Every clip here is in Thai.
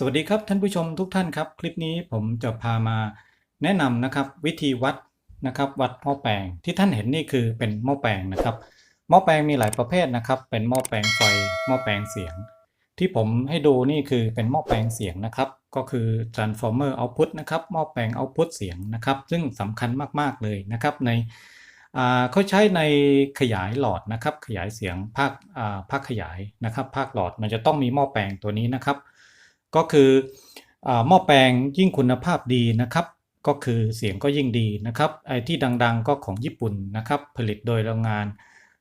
สวัสดีครับท่านผู้ชมทุกท่านครับ คลิปนี้ผมจะพามาแนะนำนะครับวิธีวัดนะครับวัดหม้อแปลงที่ท่านเห็นนี่คือเป็นหม้อแปลงนะครับหม้อแปลงมีหลายประเภทนะครับ เป็นหม้อแปลงไฟหม้อแปลงเสียง ที่ผมให้ดูนี่คือเป็นหม้อแปลงเสียงนะครับ ก็คือ transformer output นะครับหม้อแปลง output เสียงนะครับ ซึ่งสำคัญมากๆเลยนะครับในอ่าเขาใช้ในขยายหลอดนะครับ ขยายเสียงภาคอ่าภาคขยายนะครับ ภาคหลอดมันจะต้องมีหม้อแปลงตัวนี้นะครับ ก็คืออหม้อแปลงยิ่งคุณภาพดีนะครับ ก็คือเสียงก็ยิ่งดีนะครับไอ้ที่ดังๆก็ของญี่ปุ่นนะครับ ผลิตโดยโรงงาน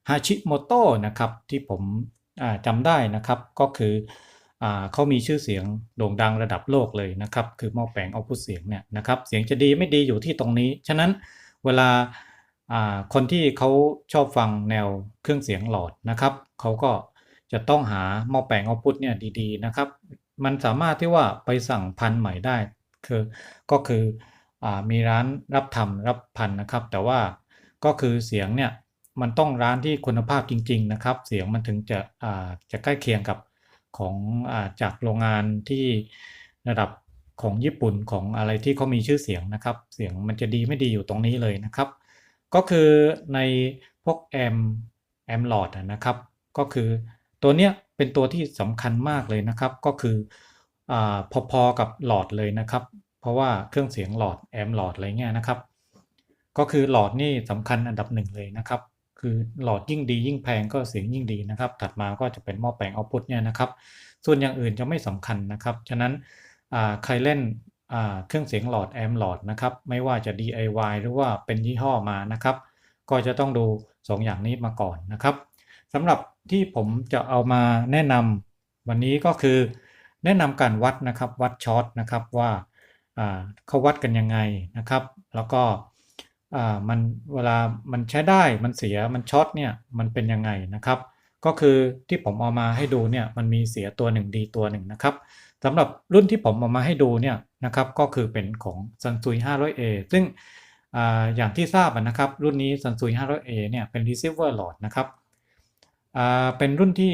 ฮาชิโมโตะนะครับที่ผมจำได้นะครับก็คืออเขามีชื่อเสียงโด่งดังระดับโลกเลยนะครับ คือหม้อแปลงเอาพุทเสียงเนี่ยนะครับเสียงจะดีไม่ดีอยู่ที่ตรงนี้ ฉะนั้นเวลาอ่าคนที่เขาชอบฟังแนวเครื่องเสียงหลอดนะครับเขาก็จะต้องหาหม้อแปลงเอาพุทเนี่ยดีๆนะครับ มันสามารถที่ว่าไปสั่งพันธุ์ใหม่ได้ คือก็คืออมีร้านรับทำรับพันธุ์นะครับ แต่ว่าก็คือเสียงเนี่ยมันต้องร้านที่คุณภาพจริง ๆ นะครับ เสียงมันถึงจะจะใกล้เคียงกับของอาจากโรงงานที่ระดับของญี่ปุ่นของอะไรที่เขามีชื่อเสียงนะครับ เสียงมันจะดีไม่ดีอยู่ตรงนี้เลยนะครับ ก็คือในพวกแอมแอมหลอดนะครับ ก็คือตัวเนี้ย เป็นตัวที่สำคัญมากเลยนะครับ ก็คืออพอๆกับหลอดเลยนะครับ เพราะว่าเครื่องเสียงหลอดแอมหลอดอะไรเงี้ยนะครับ ก็คือหลอดนี่สำคัญอันดับหนึ่งเลยนะครับ คือหลอดยิ่งดียิ่งแพงก็เสียงยิ่งดีนะครับ ถัดมาก็จะเป็นหม้อแปลงเอาพุทเนี่ยนะครับ ส่วนอย่างอื่นจะไม่สำคัญนะครับ ฉะนั้นใครเล่นเครื่องเสียงหลอดแอมหลอดนะครับ ไม่ว่าจะ DIY หรือว่าเป็นยี่ห้อมานะครับ ก็จะต้องดู 2 อย่างนี้มาก่อนนะครับสำหรับ ที่ผมจะเอามาแนะนำวันนี้ก็คือแนะนำการวัดนะครับวัดช็อตนะครับว่าเขาวัดกันยังไงนะครับ แล้วก็มันเวลามันใช้ได้มันเสียมันช็อตเนี่ยมันเป็นยังไงนะครับ ก็คือที่ผมเอามาให้ดูเนี่ยมันมีเสียตัวหนึ่งดีตัวหนึ่งนะครับสำหรับรุ่นที่ผมเอามาให้ดูเนี่ยนะครับก็คือเป็นของ Sansui 500A ซึ่งอ่าอย่างที่ทราบนะครับรุ่นนี้ Sansui 500A เนี่ยเป็น receiver หลอดนะครับ เป็นรุ่นที่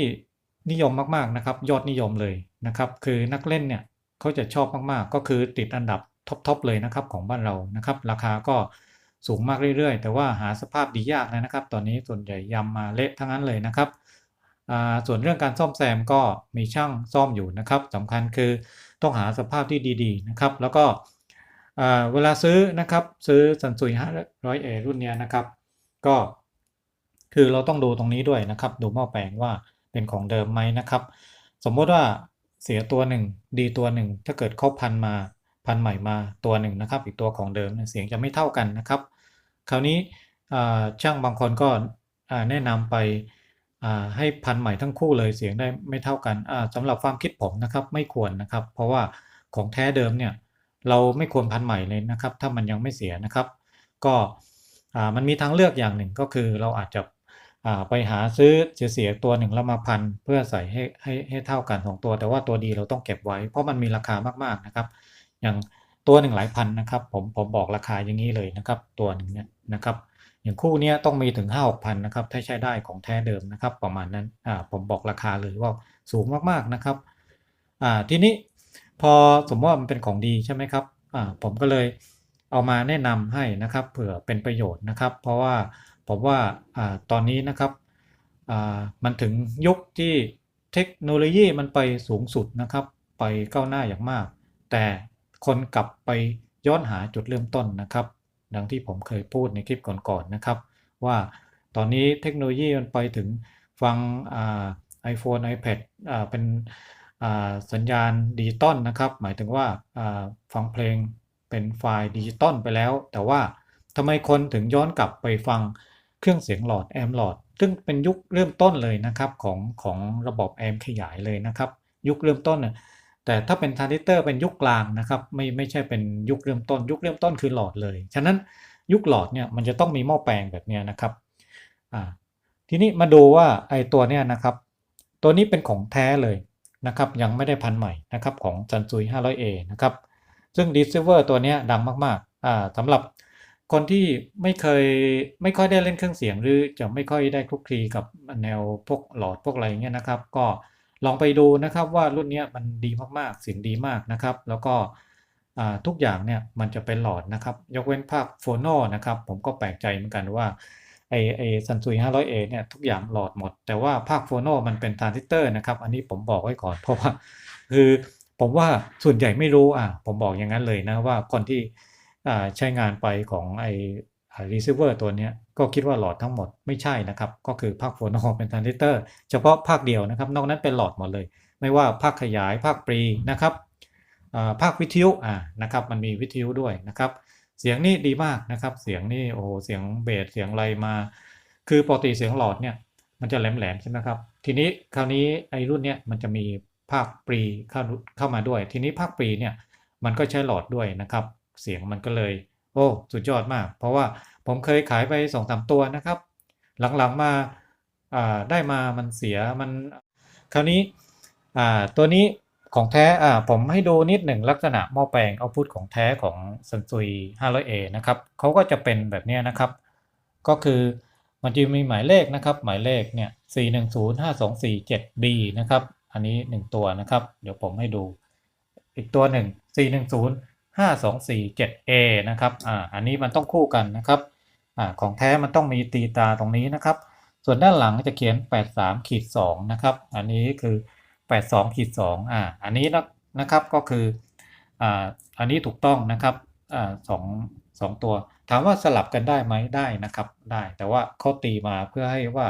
นิยมมากๆนะครับ ยอดนิยมเลยนะครับ คือนักเล่นเนี่ยเขาจะชอบมากๆ ก็คือติดอันดับท็อปๆเลยนะครับของบ้านเรานะครับ ราคาก็สูงมากเรื่อยๆ แต่ว่าหาสภาพดียากนะครับ ตอนนี้ส่วนใหญ่ยำมาเละทั้งนั้นเลยนะครับส่วนเรื่องการซ่อมแซมก็มีช่างซ่อมอยู่นะครับสำคัญคือต้องหาสภาพที่ดีๆนะครับ แล้วก็เวลาซื้อนะครับซื้อสันซุย500 A รุ่นเนี้ยนะครับ ก็ คือเราต้องดูตรงนี้ด้วยนะครับ ดูหม้อแปลงว่าเป็นของเดิมไหมนะครับ สมมติว่าเสียตัวหนึ่งดีตัวหนึ่งถ้าเกิดเขาพันมาพันใหม่มาตัวหนึ่งนะครับ อีกตัวของเดิมเสียงจะไม่เท่ากันนะครับ คราวนี้ช่างบางคนก็แนะนำไปให้พันใหม่ทั้งคู่เลยเสียงได้ไม่เท่ากันอ่าสำหรับความคิดผมนะครับไม่ควรนะครับ เพราะว่าของแท้เดิมเนี่ยเราไม่ควรพันใหม่เลยนะครับ ถ้ามันยังไม่เสียนะครับ ก็มันมีทางเลือกอย่างหนึ่งก็คือเราอาจจะ ไปหาซื้อเสียตัวหนึ่งแล้วมาพันเพื่อใส่ให้ให้ให้เท่ากันสองตัว แต่ว่าตัวดีเราต้องเก็บไว้ เพราะมันมีราคามากๆนะครับ อย่างตัวหนึ่งหลายพันนะครับ ผมผมบอกราคาอย่างนี้เลยนะครับ ตัวหนึ่งเนี่ยนะครับ อย่างคู่นี้ต้องมีถึง5 6 0 0 0นนะครับถ้าใช้ได้ของแท้เดิมนะครับ ประมาณนั้นอ่าผมบอกราคาเลยว่าสูงมากๆนะครับอ่าทีนี้พอสมมติว่ามันเป็นของดีใช่ไหมครับอ่าผมก็เลยเอามาแนะนำให้นะครับ เผื่อเป็นประโยชน์นะครับ เพราะว่า ผมว่าตอนนี้นะครับมันถึงยุคที่เทคโนโลยีมันไปสูงสุดนะครับ ไปก้าวหน้าอย่างมาก แต่คนกลับไปย้อนหาจุดเริ่มต้นนะครับ ดังที่ผมเคยพูดในคลิปก่อนๆนะครับ ว่าตอนนี้เทคโนโลยีมันไปถึงฟังไอ่า iPhone iPad อ่าเป็นสัญญาณดิจิตอลนะครับ หมายถึงว่าฟังเพลงเป็นไฟล์ดิจิตอลไปแล้ว แต่ว่าทำไมคนถึงย้อนกลับไปฟัง เครื่องเสียงหลอดแอมหลอด ซึ่งเป็นยุคเริ่มต้นเลยนะครับของของระบบแอมขยายเลยนะครับ ยุคเริ่มต้นนะแต่ถ้าเป็นทรานซิสเตอร์เป็นยุคกลางนะครับไม่ไม่ใช่เป็นยุคเริ่มต้น ยุคเริ่มต้นคือหลอดเลย ฉะนั้นยุคหลอดเนี่ยมันจะต้องมีหม้อแปลงแบบนี้นะครับอ่าทีนี้มาดูว่าไอ้ตัวเนี้ยนะครับ ตัวนี้เป็นของแท้เลยนะครับยังไม่ได้พันใหม่นะครับของ Sansui 500A นะครับซึ่ง receiver ตัวเนี้ยดังมากๆอ่าสำหรับ คนที่ไม่เคยไม่ค่อยได้เล่นเครื่องเสียงหรือจะไม่ค่อยได้คลุกคลีกับแนวพวกหลอดพวกอะไรเงี้ยนะครับ ก็ลองไปดูนะครับว่ารุ่นนี้มันดีมากๆเสียงดีมากนะครับ แล้วก็ทุกอย่างเนี่ยมันจะเป็นหลอดนะครับ ยกเว้นภาคโฟโนนะครับ ผมก็แปลกใจเหมือนกันว่าไอไอซันซุย 500A เนี่ยทุกอย่างหลอดหมด แต่ว่าภาคโฟโนมันเป็นทรานซิสเตอร์นะครับ อันนี้ผมบอกไว้ก่อนเพราะว่าคือผมว่าส่วนใหญ่ไม่รู้อะผมบอกอย่างนั้นเลยนะว่าคนที่ ใช้งานไปของไอรีเซิร์ฟเวอร์ตัวนี้ก็คิดว่าหลอดทั้งหมดไม่ใช่นะครับ ก็คือภาคโฟนอเป็นทรานซิสเตอร์เฉพาะภาคเดียวนะครับ นอกนั้นเป็นหลอดหมดเลย ไม่ว่าภาคขยายภาคปรีนะครับภาควิทยุอ่านะครับมันมีวิทยุด้วยนะครับ เสียงนี่ดีมากนะครับ เสียงนี่โอ้เสียงเบสเสียงอะไรมา คือปกติเสียงหลอดเนี่ยมันจะแหลมๆใช่ไหมครับ ทีนี้คราวนี้ไอรุ่นเนี้ยมันจะมีภาคปรีเข้าเข้ามาด้วย ทีนี้ภาคปรีเนี่ยมันก็ใช้หลอดด้วยนะครับ เสียงมันก็เลย โอ้สุดยอดมาก เพราะว่าผมเคยขายไปสองสามตัวนะครับ หลังๆมาได้มามันเสียมัน คราวนี้ตัวนี้ของแท้ผมให้ดูนิดหนึ่งลักษณะหม้อแปลงเอาพุทของแท้ของซันซุย 500A นะครับเขาก็จะเป็นแบบนี้นะครับ ก็คือมันจะมีหมายเลขนะครับ หมายเลขเนี่ย 4105247B นะครับ อันนี้ 1 ตัวนะครับ เดี๋ยวผมให้ดู อีกตัวหนึ่ง410 5 2 4 7 a นะครับอ่าอันนี้มันต้องคู่กันนะครับอ่าของแท้มันต้องมีตีตาตรงนี้นะครับ ส่วนด้านหลังจะเขียน 83ขีด2นะครับอันนี้คือ 82ขีด2อ่าอันนี้นะนะครับก็คืออ่าอันนี้ถูกต้องนะครับอ่าสองสองตัวถามว่าสลับกันได้ไหมได้นะครับได้ แต่ว่าเขาตีมาเพื่อให้ว่า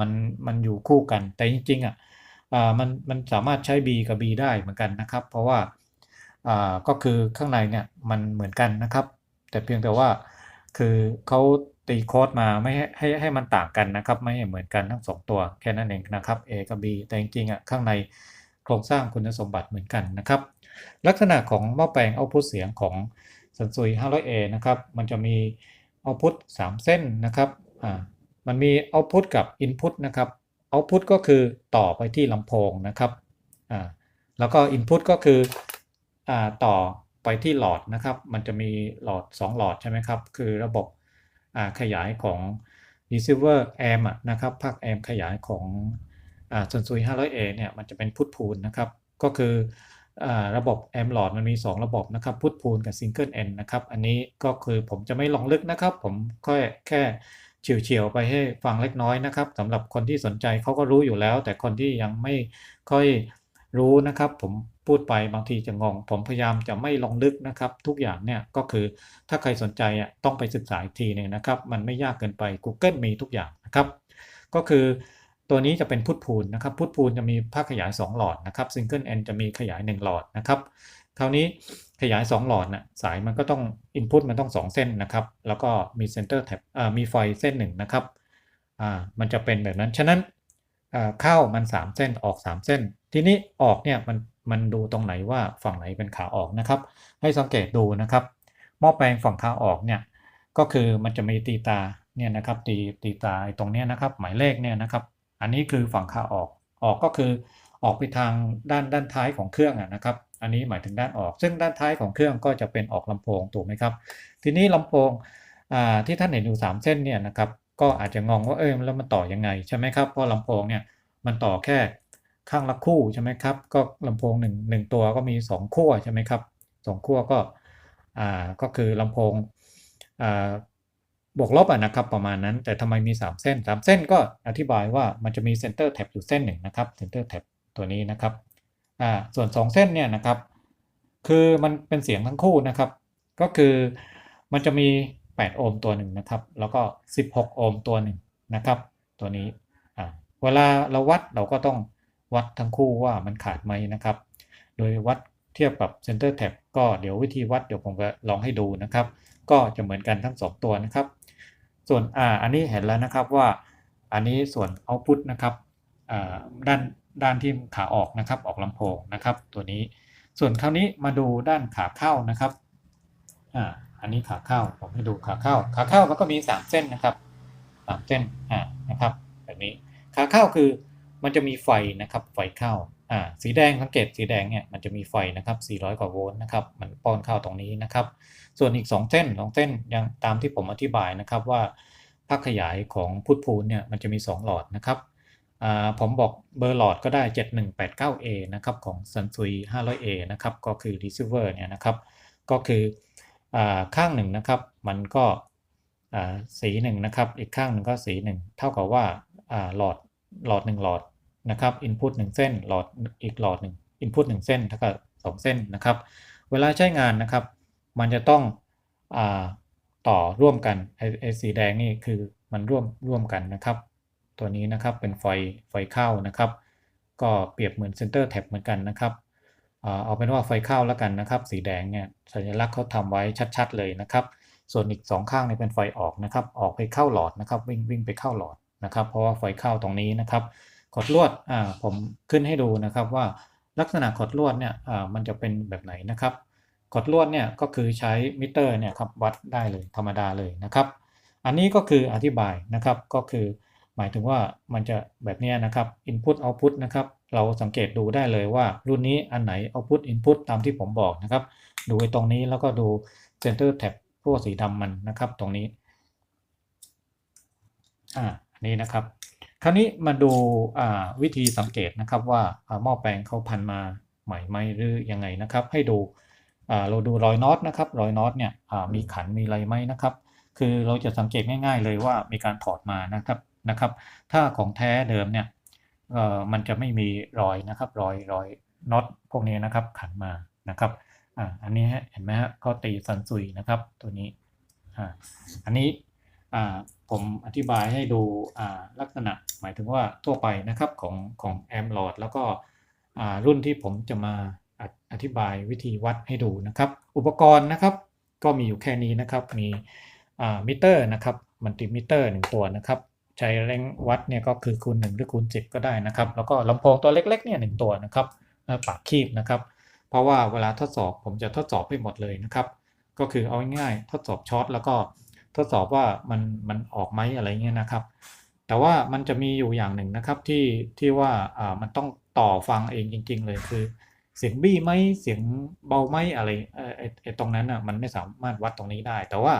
มันมันอยู่คู่กันแต่จริงๆอะอ่ามันมันสามารถใช้ B กับ B ได้เหมือนกันนะครับ เพราะว่า ก็คือข้างในเนี่ยมันเหมือนกันนะครับ แต่เพียงแต่ว่าคือเขาตีโค้ดมาไม่ให้ให้ให้มันต่างกันนะครับ ไม่เหมือนกันทั้งสองตัวแค่นั้นเองนะครับ A กับ B แต่จริงๆอะข้างในโครงสร้างคุณสมบัติเหมือนกันนะครับ ลักษณะของหม้อแปลงเอาพุทเสียงของสันซุย 500A นะครับ มันจะมีเอาพุท3เส้นนะครับอ่ามันมีเอาพุทกับอินพุตนะครับเอาพุทก็คือต่อไปที่ลำโพงนะครับอ่าแล้วก็อินพุตก็คือ ต่อไปที่หลอดนะครับ มันจะมีหลอด 2 หลอดใช่ไหมครับ คือระบบขยายของ receiver amp นะครับภาค amp ขยายของอ่าซันซุย 500A เนี่ยมันจะเป็นพุทพูลนะครับ ก็คืออระบบ amp หลอดมันมี 2 ระบบนะครับพุทพูลกับ single end นะครับ อันนี้ก็คือผมจะไม่ลงลึกนะครับ ผมค่แค่เฉียวๆไปให้ฟังเล็กน้อยนะครับสำหรับคนที่สนใจเขาก็รู้อยู่แล้ว แต่คนที่ยังไม่ค่อย รู้นะครับผมพูดไปบางทีจะงง ผมพยายามจะไม่ลงลึกนะครับ ทุกอย่างเนี่ยก็คือถ้าใครสนใจอะต้องไปศึกษาอีกทีหนึงนะครับ มันไม่ยากเกินไป Google มีทุกอย่างนะครับ ก็คือตัวนี้จะเป็นพุทพูลนะครับ พุทพูลจะมีภาคขยาย 2 หลอดนะครับ Single End จะมีขยาย 1 หลอดนะครับคราวนี้ขยาย 2 หลอดนะสายมันก็ต้อง Input มันต้อง 2 เส้นนะครับ แล้วก็มี Center Tab อ่ามีไฟเส้นหนึ่งนะครับอ่ามันจะเป็นแบบนั้น ฉะนั้น เข้ามัน 3 เส้นออก 3 เส้น ทีนี้ออกเนี่ยมันมันดูตรงไหนว่าฝั่งไหนเป็นขาออกนะครับ ให้สังเกตดูนะครับหม้อแปลงฝั่งขาออกเนี่ยก็คือมันจะมีตีตาเนี่ยนะครับตีตีตาตรงเนี้ยนะครับหมายเลขเนี่ยนะครับ อันนี้คือฝั่งขาออกออกก็คือออกไปทางด้านด้านท้ายของเครื่องอะนะครับ อันนี้หมายถึงด้านออก ซึ่งด้านท้ายของเครื่องก็จะเป็นออกลำโพงถูกไหมครับ ทีนี้ลำโพงอ่าที่ท่านเห็นอยู่ 3 เส้นเนี่ยนะครับ ก็อาจจะงงว่าเออแล้วมันต่อยังไงใช่ไหมครับเพราะลำโพงเนี่ยมันต่อแค่ข้างละคู่ใช่ไหมครับ ก็ลำโพงหนึ่งหนึ่งตัวก็มี 2 ขั้วใช่ไหมครับสองขั้วก็อ่าก็คือลำโพงอ่าบวกลบอะนะครับประมาณนั้น แต่ทำไมมี 3 เส้น 3 เส้นก็อธิบายว่ามันจะมีเซนเตอร์แท็บอยู่เส้นหนึ่งนะครับเซนเตอร์แท็บตัวนี้นะครับอ่าส่วน 2 เส้นเนี่ยนะครับ คือมันเป็นเสียงทั้งคู่นะครับ ก็คือมันจะมี 8 โอห์มตัวหนึ่งนะครับ แล้วก็ 16 โอห์มตัวหนึ่งนะครับ ตัวนี้เวลาเราวัดเราก็ต้องวัดทั้งคู่ว่ามันขาดไหมนะครับ โดยวัดเทียบกับเซนเตอร์แท็บก็เดี๋ยววิธีวัดเดี๋ยวผมจะลองให้ดูนะครับ ก็จะเหมือนกันทั้ง 2 ตัวนะครับ ส่วนอ่าอันนี้เห็นแล้วนะครับว่าอันนี้ส่วน output นะครับอ่าด้านด้านที่ขาออกนะครับออกลำโพงนะครับ ตัวนี้ ส่วนคราวนี้มาดูด้านขาเข้านะครับอ่า อันนี้ขาเข้าผมให้ดูขาเข้า ขาเข้ามันก็มี 3 เส้นนะครับสามเส้นอ่านะครับแบบนี้ขาเข้าคือมันจะมีไฟนะครับไฟเข้าอ่าสีแดงสังเกตสีแดงเนี่ยมันจะมีไฟนะครับ 400 กว่าโวลต์นะครับมันป้อนเข้าตรงนี้นะครับ ส่วนอีก 2 เส้น 2 เส้นยังตามที่ผมอธิบายนะครับว่าภาคขยายของพุทพูลเนี่ยมันจะมี 2 หลอดนะครับอ่าผมบอกเบอร์หลอดก็ได้ 7189A นะครับของ Sansui 500A นะครับก็คือ receiver เนี่ยนะครับก็คือ ข้างหนึ่งนะครับ มันก็สีหนึ่งนะครับ อีกข้างหนึ่งก็สีหนึ่งเท่ากับว่าหลอดหลอดหนึ่งหลอดนะครับ input 1เส้นหลอดอีกหลอดหนึ่ง input 1เส้นเท่ากับ2เส้นนะครับ เวลาใช้งานนะครับ มันจะต้องอต่อร่วมกันไอ้สีแดงนี่คือมันร่วมร่วมกันนะครับ ตัวนี้นะครับเป็นไฟไฟเข้านะครับ ก็เปรียบเหมือนเซนเตอร์แท็บเหมือนกันนะครับ เอาเป็นว่าไฟเข้าแล้วกันนะครับ สีแดงเนี่ยสัญลักษณ์เขาทำไว้ชัดๆเลยนะครับ ส่วนอีกสองข้างเนี่ยเป็นไฟออกนะครับ ออกไปเข้าหลอดนะครับ วิ่งวิ่งไปเข้าหลอดนะครับ เพราะว่าไฟเข้าตรงนี้นะครับขดลวดอ่าผมขึ้นให้ดูนะครับว่าลักษณะขดลวดเนี่ยอ่ามันจะเป็นแบบไหนนะครับกดลวดเนี่ยก็คือใช้มิเตอร์เนี่ยครับวัดได้เลยธรรมดาเลยนะครับ อันนี้ก็คืออธิบายนะครับก็คือหมายถึงว่ามันจะแบบนี้นะครับ input output นะครับ เราสังเกตดูได้เลยว่ารุ่นนี้อันไหน output input ตามที่ผมบอกนะครับ ดูไอ้ตรงนี้แล้วก็ดู center tab พวกสีดำมันนะครับตรงนี้อ่านนี้นะครับ คราวนี้มาดูาวิธีสังเกตนะครับว่าหม้อแปลงเขาพันมาใหม่ไหมหรือยังไงนะครับ ให้ดูเราดูรอยน็อตนะครับรอยน็อตเนี่ยมีขันมีอะไรไหมนะครับ คือเราจะสังเกตง่าย ๆ เลยว่ามีการถอดมานะครับนะครับ ถ้าของแท้เดิมเนี่ย เอ่อมันจะไม่มีรอยนะครับรอยรอยน็อตพวกนี้นะครับขันมานะครับอ่าอันนี้เห็นไหมฮะก็ตีสันซุยนะครับตัวนี้อ่าอันนี้อ่าผมอธิบายให้ดูอ่าลักษณะหมายถึงว่าทั่วไปนะครับของของแอมลอดแล้วก็อ่ารุ่นที่ผมจะมาออธิบายวิธีวัดให้ดูนะครับ อุปกรณ์นะครับ ก็มีอยู่แค่นี้นะครับมีมิเตอร์นะครับมัลติมิเตอร์หนึ่งตัวนะครับ ใช้แรงวัดเนี่ยก็คือคูณ1หรือคูณ10 ก็ได้นะครับ แล้วก็ลำโพงตัวเล็กๆเนี่ยหนึ่งตัวนะครับปากคีบนะครับ เพราะว่าเวลาทดสอบผมจะทดสอบให้หมดเลยนะครับ ก็คือเอาง่ายๆทดสอบช็อตแล้วก็ทดสอบว่ามันมันออกไหมอะไรเงี้ยนะครับ แต่ว่ามันจะมีอยู่อย่างหนึ่งนะครับที่ที่ว่าอ่ามันต้องต่อฟังเองจริง ๆ เลยคือ เสียงบี้ไหมเสียงเบาไหมอะไรเออไอไอ้ตรงนั้นอะมันไม่สามารถวัดตรงนี้ได้ แต่ว่า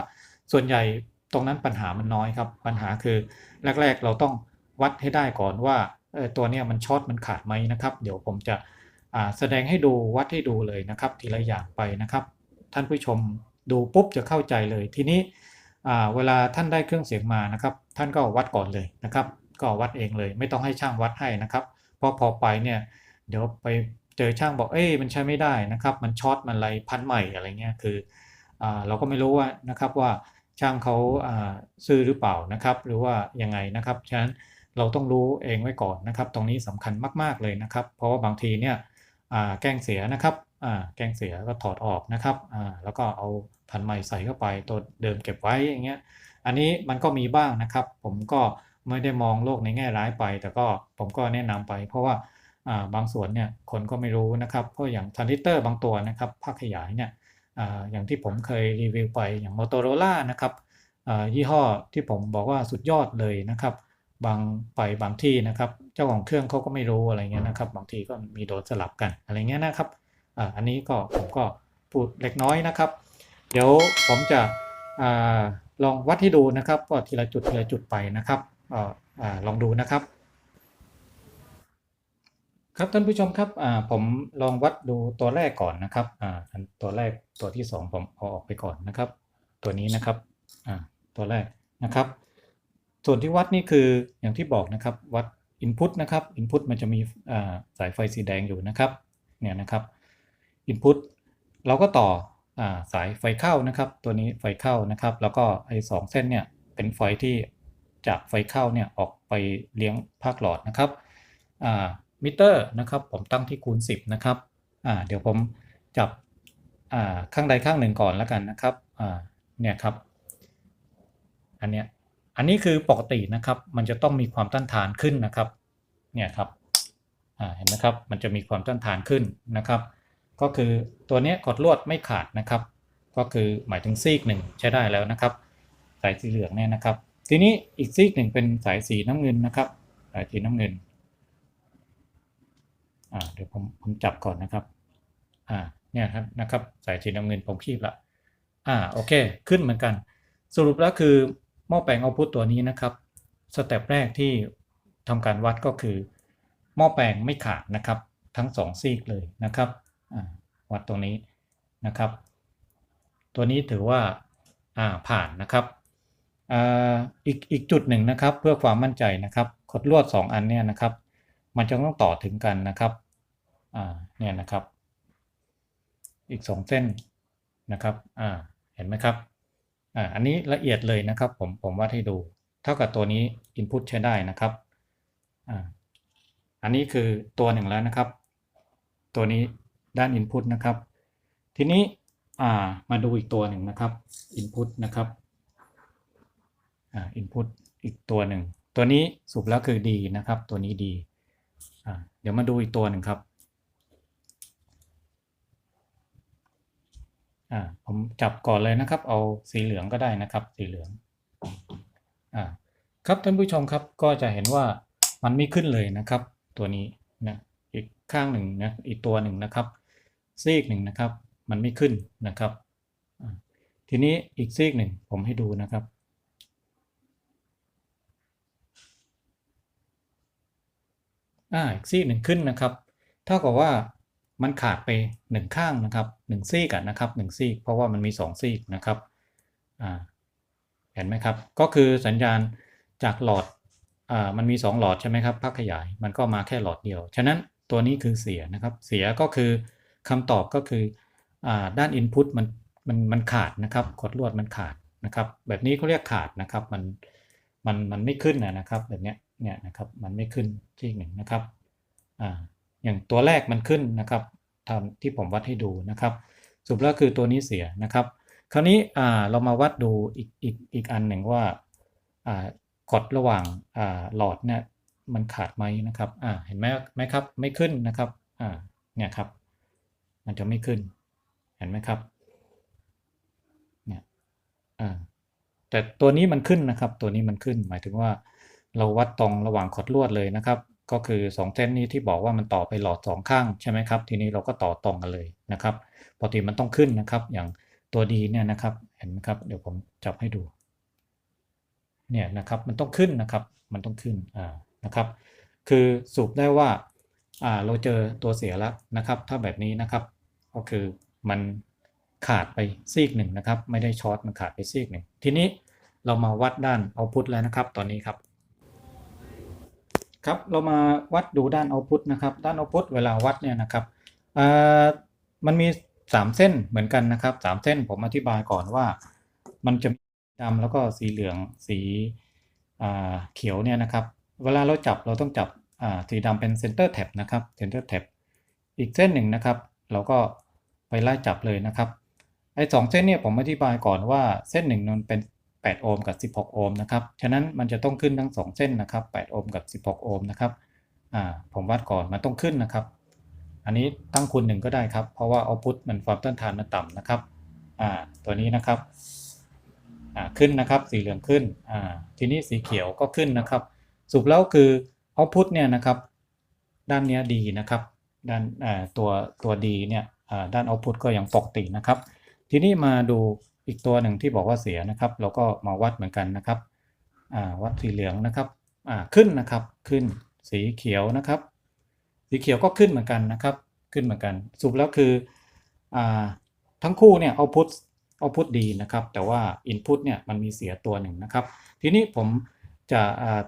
ส่วนใหญ่ ตรงนั้นปัญหามันน้อยครับ ปัญหาคือแรก ๆ เราต้องวัดให้ได้ก่อนว่าตัวเนี้ยมันช็อตมันขาดไหมนะครับ เดี๋ยวผมจะแสดงให้ดูวัดให้ดูเลยนะครับ ทีละอย่างไปนะครับ ท่านผู้ชมดูปุ๊บจะเข้าใจเลย ทีนี้เวลาท่านได้เครื่องเสียงมานะครับ ท่านก็วัดก่อนเลยนะครับ ก็วัดเองเลย ไม่ต้องให้ช่างวัดให้นะครับเพราะพอไปเนี่ยเดี๋ยวไปเจอช่างบอกเอ้ยมันใช้ไม่ได้นะครับ มันช็อตมันอะไรพันใหม่อะไรเงี้ยคืออเราก็ไม่รู้ว่านะครับว่า ช่างเขาซื้อหรือเปล่านะครับ หรือว่ายังไงนะครับฉะนั้นเราต้องรู้เองไว้ก่อนนะครับ ตรงนี้สำคัญมาก ๆเลยนะครับ เพราะว่าบางทีเนี่ยแกล้งเสียนะครับแกล้งเสียก็ถอดออกนะครับแล้วก็เอาพันใหม่ใส่เข้าไปตัวเดิมเก็บไว้อย่างเงี้ยอันนี้มันก็มีบ้างนะครับ ผมก็ไม่ได้มองโลกในแง่ร้ายไป แต่ก็ผมก็แนะนำไป เพราะว่าบางส่วนเนี่ยคนก็ไม่รู้นะครับเพราะอย่างทรานซิสเตอร์บางตัวนะครับภาคขยายเนี่ย อย่างที่ผมเคยรีวิวไปอย่าง Motorola นะครับยี่ห้อที่ผมบอกว่าสุดยอดเลยนะครับ บางไปบางที่นะครับ เจ้าของเครื่องเขาก็ไม่รู้อะไรเงี้ยนะครับ บางทีก็มีโดนสลับกันอะไรเงี้ยนะครับอ,อันนี้ก็ผมก็พูดเล็กน้อยนะครับ เดี๋ยวผมจะอลองวัดให้ดูนะครับก็ทีละจุดทีละจุดไปนะครับลองดูนะครับ ครับท่านผู้ชมครับผมลองวัดดูตัวแรกก่อนนะครับอันตัวแรกตัวที่สองผมเอาออกไปก่อนนะครับ ตัวนี้นะครับตัวแรกนะครับ ส่วนที่วัดนี่คืออย่างที่บอกนะครับวัด Input นะครับ Input มันจะมีสายไฟสีแดงอยู่นะครับเนี่ยนะครับ Input เราก็ต่ออสายไฟเข้านะครับ ตัวนี้ไฟเข้านะครับ แล้วก็ไอ้สองเส้นเนี่ยเป็นไฟที่จากไฟเข้าเนี่ยออกไปเลี้ยงภาคหลอดนะครับ มิเตอร์นะครับผมตั้งที่คูณ 10 นะครับอ่าเดี๋ยวผมจับอ่าข้างใดข้างหนึ่งก่อนแล้วกันนะครับอ่าเนี่ยครับอันเนี้ยอันนี้คือปกตินะครับ มันจะต้องมีความต้านทานขึ้นนะครับเนี่ยครับอ่าเห็นไหมครับมันจะมีความต้านทานขึ้นนะครับ ก็คือตัวเนี้ยกดลวดไม่ขาดนะครับ ก็คือหมายถึงซีกหนึ่งใช้ได้แล้วนะครับ สายสีเหลืองเนี่ยนะครับ ทีนี้อีกซีกหนึ่งเป็นสายสีน้ำเงินนะครับ สายสีน้ำเงิน อ่าเดี๋ยวผมผมจับก่อนนะครับอ่าเนี่ยครับนะครับสายสีน้ำเงินผมคีบละอ่าโอเค ขึ้นเหมือนกัน สรุปแล้วคือหม้อแปลงเอาพุตตัวนี้นะครับสเต็ปแรกที่ทำการวัดก็คือ หม้อแปลงไม่ขาดนะครับ ทั้งสองซีกเลยนะครับวัดตรงนี้นะครับ ตัวนี้ถือว่าอ่าผ่านนะครับอ่าอีกอีกจุดหนึ่งนะครับ เพื่อความมั่นใจนะครับขดลวด 2 อันเนี่ยนะครับ มันจะต้องต่อถึงกันนะครับอ่าเนี่ยนะครับ อีก 2 เส้นนะครับอ่าเห็นไหมครับอ่าอันนี้ละเอียดเลยนะครับ ผมผมวัดให้ดู เท่ากับตัวนี้ Input ใช้ได้นะครับอ่าอันนี้คือตัวหนึ่งแล้วนะครับ ตัวนี้ด้าน Input นะครับ ทีนี้อ่ามาดูอีกตัวหนึ่งนะครับ Input นะครับอ่า Input อีกตัวหนึ่ง ตัวนี้สรุปแล้วคือดีนะครับ ตัวนี้ดี เดี๋ยวมาดูอีกตัวหนึ่งครับผมจับก่อนเลยนะครับ เอาสีเหลืองก็ได้นะครับ สีเหลืองอครับท่านผู้ชมครับก็จะเห็นว่ามันไม่ขึ้นเลยนะครับ ตัวนี้นะอีกข้างหนึ่งนะอีกตัวหนึ่งนะครับ ซีกหนึ่งนะครับ มันไม่ขึ้นนะครับ ทีนี้อีกซีกหนึ่งผมให้ดูนะครับ อ่าอีกซีกหนึ่งขึ้นนะครับเท่ากับว่ามันขาดไปหนึ่งข้างนะครับหนึ่งซีกอะนะครับหนึ่งซีกเพราะว่ามันมีสองซีกนะครับอ่าเห็นไหมครับ ก็คือสัญญาณจากหลอดอ่ามันมีสองหลอดใช่ไหมครับภาคขยายมันก็มาแค่หลอดเดียว ฉะนั้นตัวนี้คือเสียนะครับ เสียก็คือคำตอบก็คืออ่าด้าน Input มันมันมันขาดนะครับกดลวดมันขาดนะครับ แบบนี้เขาเรียกขาดนะครับมันมันมันไม่ขึ้นนะครับแบบเนี้ย เนี่ยนะครับมันไม่ขึ้นที่หนึ่งนะครับอ่าอย่างตัวแรกมันขึ้นนะครับตามที่ผมวัดให้ดูนะครับสรุปแล้วคือตัวนี้เสียนะครับ คราวนี้อ่าเรามาวัดดูอีกอีกอีกอันหนึ่งว่าอ่ากดระหว่างอ่าหลอดเนี่ยมันขาดไหมนะครับอ่าเห็นไหมไหมครับไม่ขึ้นนะครับอ่าเนี่ยครับมันจะไม่ขึ้นเห็นไหมครับเนี่ยอ่าแต่ตัวนี้มันขึ้นนะครับ ตัวนี้มันขึ้นหมายถึงว่า เราวัดตรงระหว่างขดลวดเลยนะครับ ก็คือ2เส้นนี้ที่บอกว่ามันต่อไปหลอดสองข้างใช่ไหมครับ ทีนี้เราก็ต่อตรงกันเลยนะครับปกติมันต้องขึ้นนะครับ อย่างตัวดีเนี่ยนะครับเห็นไหมครับ เดี๋ยวผมจับให้ดูเนี่ยนะครับมันต้องขึ้นนะครับมันต้องขึ้นอ่านะครับ คือสรุปได้ว่าอ่าเราเจอตัวเสียแล้วนะครับ ถ้าแบบนี้นะครับก็คือมันขาดไปซีกหนึ่งนะครับ ไม่ได้ช็อตมันขาดไปซีกหนึ่งทีนี้เรามาวัดด้านเอาพุทแล้วนะครับ ตอนนี้ครับ ครับเรามาวัดดูด้านเอาพุทนะครับด้านเอาพุทเวลาวัดเนี่ยนะครับมันมี 3 เส้นเหมือนกันนะครับ 3 เส้นผมอธิบายก่อนว่า มันจะดำแล้วก็สีเหลืองสีอ่าเขียวเนี่ยนะครับ เวลาเราจับเราต้องจับสีดำเป็นเซนเตอร์แท็บนะครับเซนเตอร์แท็บอีกเส้นหนึ่งนะครับ เราก็ไปไล่จับเลยนะครับไอ้สองเส้นเนี่ยผมอธิบายก่อนว่าเส้นหนึ่งมันเป็น 8 โอห์มกับ 16 โอห์มนะครับ ฉะนั้นมันจะต้องขึ้นทั้ง 2 เส้นนะครับ 8 โอห์มกับ 16 โอห์มนะครับ อ่า ผมวัดก่อน มันต้องขึ้นนะครับ อันนี้ตั้งคูณหนึ่งก็ได้ครับ เพราะว่าเอาพุทมันความต้านทานมันต่ำนะครับ อ่า ตัวนี้นะครับ อ่า ขึ้นนะครับ สีเหลืองขึ้น อ่า ทีนี้สีเขียวก็ขึ้นนะครับ สุปแล้วคือเอาพุทเนี่ยนะครับ ด้านเนี้ยดีนะครับ ด้าน อ่า ตัว ตัวดีเนี่ย อ่า ด้านเอาพุทก็ยังปกตินะครับ ทีนี้มาดู อีกตัวหนึ่งที่บอกว่าเสียนะครับ เราก็มาวัดเหมือนกันนะครับวัดสีเหลืองนะครับขึ้นนะครับขึ้นสีเขียวนะครับ สีเขียวก็ขึ้นเหมือนกันนะครับ ขึ้นเหมือนกันสรุปแล้วคืออทั้งคู่เนี่ยเอาพุทเอาพุทดีนะครับ แต่ว่า Input เนี่ยมันมีเสียตัวหนึ่งนะครับ ทีนี้ผมจะ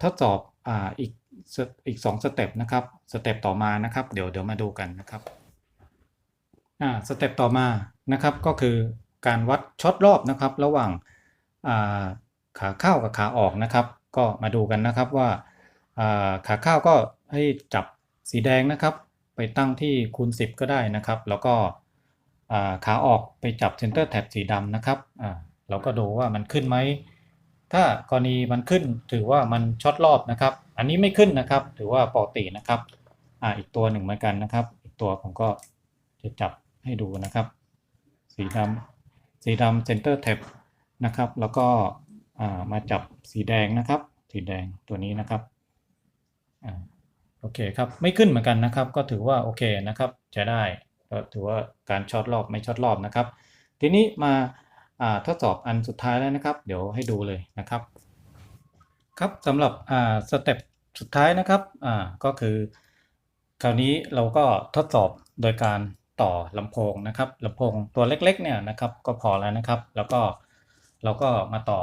ทดสอบอ,อีกสอีกสองสเต็ปนะครับสเต็ปต่อมานะครับเดี๋ยวเดี๋ยวมาดูกันนะครับสเต็ปต่อมานะครับก็คือ การวัดช็อตรอบนะครับ ระหว่างาขาเข้ากับขาออกนะครับ ก็มาดูกันนะครับว่าาขาเข้าก็ให้จับสีแดงนะครับ ไปตั้งที่คูณ 10 ก็ได้นะครับ แล้วก็าขาออกไปจับเซนเตอร์แท็บสีดำนะครับเราก็ดูว่ามันขึ้นไหม ถ้ากรณีมันขึ้นถือว่ามันช็อตรอบนะครับ อันนี้ไม่ขึ้นนะครับ ถือว่าปกตินะครับออีกตัวหนึ่งเหมือนกันนะครับ อีกตัวผมก็จะจับให้ดูนะครับ สีดำ สีดำเซนเตอร์แท็บนะครับ แล้วก็มาจับสีแดงนะครับ สีแดงตัวนี้นะครับอโอเคครับ ไม่ขึ้นเหมือนกันนะครับ ก็ถือว่าโอเคนะครับจะได้ก็ถือว่าการช็อตรอบไม่ช็อตรอบนะครับ ทีนี้มาทดสอบอันสุดท้ายแล้วนะครับ เดี๋ยวให้ดูเลยนะครับ ครับสำหรับสเต็ปสุดท้ายนะครับก็คือ คราวนี้เราก็ทดสอบโดยการ ต่อลำโพงนะครับลำโพงตัวเล็กๆเนี่ยนะครับก็พอแล้วนะครับ แล้วก็เราก็มาต่อ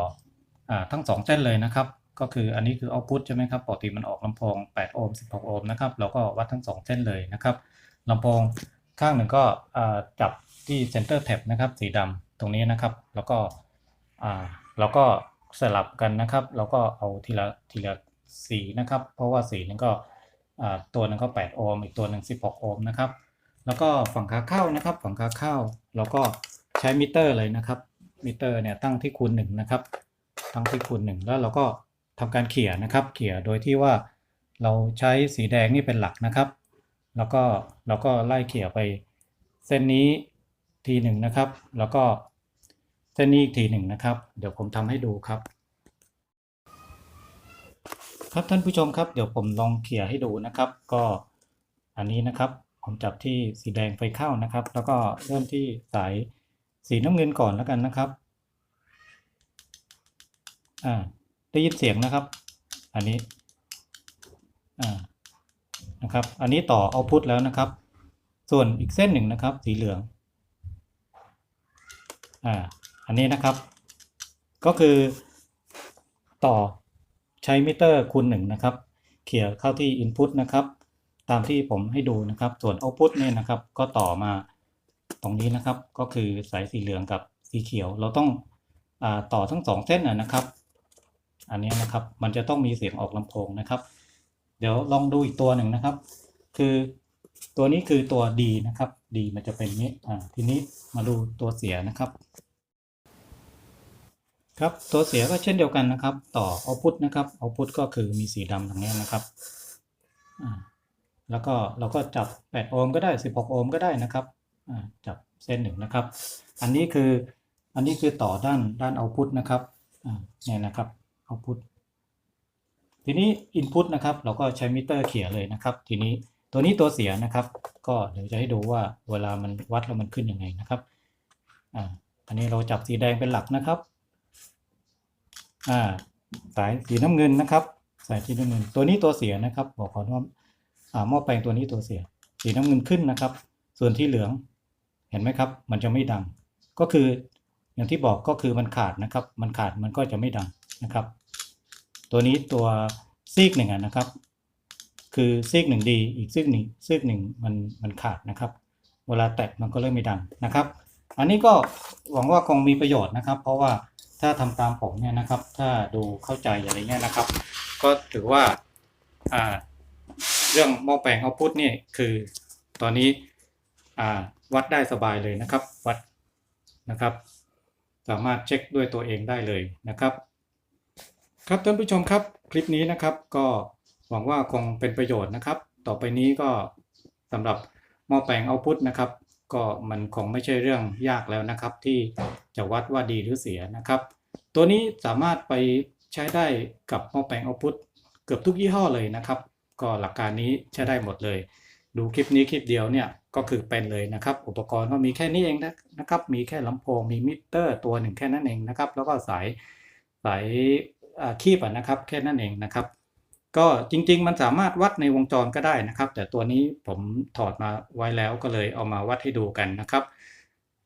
อทั้งสองเส้นเลยนะครับ ก็คืออันนี้คือ output ใช่ไหมครับปกติมันออกลำโพง 8 โอห์ม 16 โอห์มนะครับเราก็วัดทั้ง 2 เส้นเลยนะครับลำโพงข้างหนึ่งก็จับที่ center tab นะครับสีดำตรงนี้นะครับ แล้วก็เราก็สลับกันนะครับ เราก็เอาทีละทีละสีนะครับ เพราะว่าสีนึงก็ตัวหนึงก็ 8 โอห์มอีกตัวหนึ่ง16 โอห์มนะครับ แล้วก็ฝั่งขาเข้านะครับ ฝั่งขาเข้าเราก็ใช้มิเตอร์เลยนะครับ มิเตอร์เนี่ยตั้งที่คูณหนึ่งนะครับ ตั้งที่คูณหนึ่งแล้วเราก็ทำการเขี่ยนะครับ เขี่ยโดยที่ว่าเราใช้สีแดงนี่เป็นหลักนะครับ แล้วก็เราก็ไล่เขี่ยไปเส้นนี้ทีหนึ่งนะครับ แล้วก็เส้นนี้อีกทีหนึ่งนะครับ เดี๋ยวผมทำให้ดูครับ ครับท่านผู้ชมครับ เดี๋ยวผมลองเขี่ยให้ดูนะครับ ก็อันนี้นะครับ ผมจับที่สีแดงไฟเข้านะครับ แล้วก็เริ่มที่สายสีน้ำเงินก่อนแล้วกันนะครับอ่าได้ยินเสียงนะครับ อันนี้อ่านะครับ อันนี้ต่อเอาพุทแล้วนะครับ ส่วนอีกเส้นหนึ่งนะครับ สีเหลืองอ่าอันนี้นะครับ ก็คือต่อใช้มิเตอร์คูณหนึ่งนะครับ เขี่ยเข้าที่ Input นะครับ ตามที่ผมให้ดูนะครับ ส่วน Output เนี่ยนะครับ ก็ต่อมาตรงนี้นะครับ ก็คือสายสีเหลืองกับสีเขียว เราต้องอต่อทั้งสองเส้นนะครับ อันนี้นะครับ มันจะต้องมีเสียงออกลำโพงนะครับ เดี๋ยวลองดูอีกตัวหนึ่งนะครับ คือตัวนี้คือตัว D นะครับ D มันจะเป็นนี้อ่าทีนี้มาดูตัวเสียนะครับ ครับตัวเสียก็เช่นเดียวกันนะครับ ต่อ output นะครับ output ก็คือมีสีดำตรงนี้นะครับอ่า แล้วก็เราก็จับ 8 โอห์มก็ได้ 16 โอห์มก็ได้นะครับจับเส้นหนึ่งนะครับ อันนี้คืออันนี้คือต่อด้านด้าน output นะครับเนี่ยนะครับ output ทีนี้ input นะครับ เราก็ใช้มิเตอร์เขี่ยเลยนะครับ ทีนี้ตัวนี้ตัวเสียนะครับ ก็เดี๋ยวจะให้ดูว่าเวลามันวัดแล้วมันขึ้นยังไงนะครับอ่าอันนี้เราจับสีแดงเป็นหลักนะครับอ่าสายสีน้ำเงินนะครับ สายสีน้ำเงิน ตัวนี้ตัวเสียนะครับบอกก่อนว่าอ่า หม้อแปลงตัวนี้ตัวเสีย สีน้ำเงินขึ้นนะครับ ส่วนที่เหลืองเห็นไหมครับ มันจะไม่ดัง ก็คืออย่างที่บอกก็คือมันขาดนะครับ มันขาดมันก็จะไม่ดังนะครับ ตัวนี้ตัวซีกหนึ่งอะนะครับ คือซีกหนึ่งดีอีกซีกหนึ่งซีกหนึ่งมันมันขาดนะครับ เวลาแตะมันก็เริ่มไม่ดังนะครับ อันนี้ก็หวังว่าคงมีประโยชน์นะครับ เพราะว่าถ้าทำตามผมเนี่ยนะครับ ถ้าดูเข้าใจอะไรเงี้ยนะครับ ก็ถือว่าอ่า เรื่องหม้อแปลงเอาพุทนี่คือตอนนี้วัดได้สบายเลยนะครับ วัดนะครับ สามารถเช็คด้วยตัวเองได้เลยนะครับ ครับท่านผู้ชมครับคลิปนี้นะครับก็หวังว่าคงเป็นประโยชน์นะครับ ต่อไปนี้ก็สำหรับหม้อแปลงเอาพุทนะครับ ก็มันคงไม่ใช่เรื่องยากแล้วนะครับ ที่จะวัดว่าดีหรือเสียนะครับ ตัวนี้สามารถไปใช้ได้กับหม้อแปลงเอาพุทเกือบทุกยี่ห้อเลยนะครับ ก็หลักการนี้ใช้ได้หมดเลย ดูคลิปนี้คลิปเดียวเนี่ยก็คือเป็นเลยนะครับ อุปกรณ์ก็มีแค่นี้เองนะนะครับ มีแค่ลำโพงมีมิเตอร์ตัวหนึ่งแค่นั้นเองนะครับ แล้วก็สายสายอ่าคีบอะนะครับ แค่นั้นเองนะครับ ก็จริง ๆ มันสามารถวัดในวงจรก็ได้นะครับ แต่ตัวนี้ผมถอดมาไว้แล้วก็เลยเอามาวัดให้ดูกันนะครับ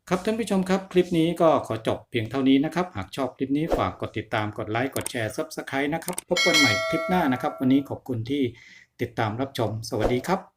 ครับท่านผู้ชมครับ คลิปนี้ก็ขอจบเพียงเท่านี้นะครับ หากชอบคลิปนี้ฝากกดติดตามกดไลค์กดแชร์ Subscribe นะครับ พบกันใหม่คลิปหน้านะครับ วันนี้ขอบคุณที่ ติดตามรับชม สวัสดีครับ